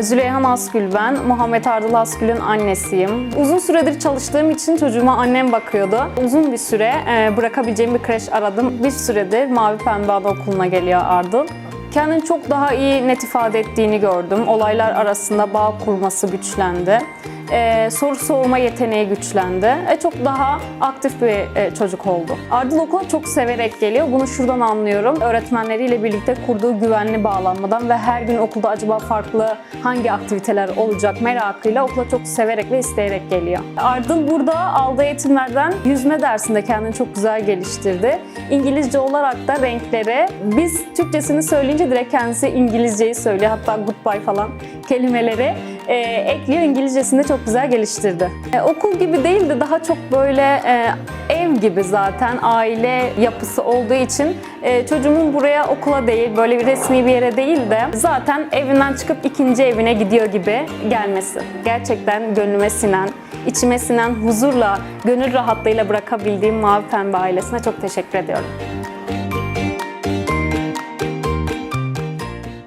Züleyha Asgül ben. Muhammed Ardıl Asgül'ün annesiyim. Uzun süredir çalıştığım için çocuğuma annem bakıyordu. Uzun bir süre e, bırakabileceğim bir kreş aradım. Bir süredir Mavi Pembe Anaokulu'na geliyor Ardıl. Kendini çok daha iyi net ifade ettiğini gördüm. Olaylar arasında bağ kurması güçlendi. E, soru sorma yeteneği güçlendi. E, çok daha aktif bir e, çocuk oldu. Ardıl okula çok severek geliyor. Bunu şuradan anlıyorum. Öğretmenleriyle birlikte kurduğu güvenli bağlanmadan ve her gün okulda acaba farklı hangi aktiviteler olacak merakıyla okula çok severek ve isteyerek geliyor. Ardıl burada aldığı eğitimlerden yüzme dersinde kendini çok güzel geliştirdi. İngilizce olarak da renkleri biz Türkçesini söyleyince direkt kendisi İngilizceyi söylüyor. Hatta goodbye falan kelimeleri e, ekliyor. İngilizcesini çok güzel geliştirdi. E, okul gibi değil de daha çok böyle e, ev gibi zaten aile yapısı olduğu için e, çocuğumun buraya okula değil böyle bir resmi bir yere değil de zaten evinden çıkıp ikinci evine gidiyor gibi gelmesi. Gerçekten gönlüme sinen, içime sinen huzurla, gönül rahatlığıyla bırakabildiğim Mavi Pembe ailesine çok teşekkür ediyorum.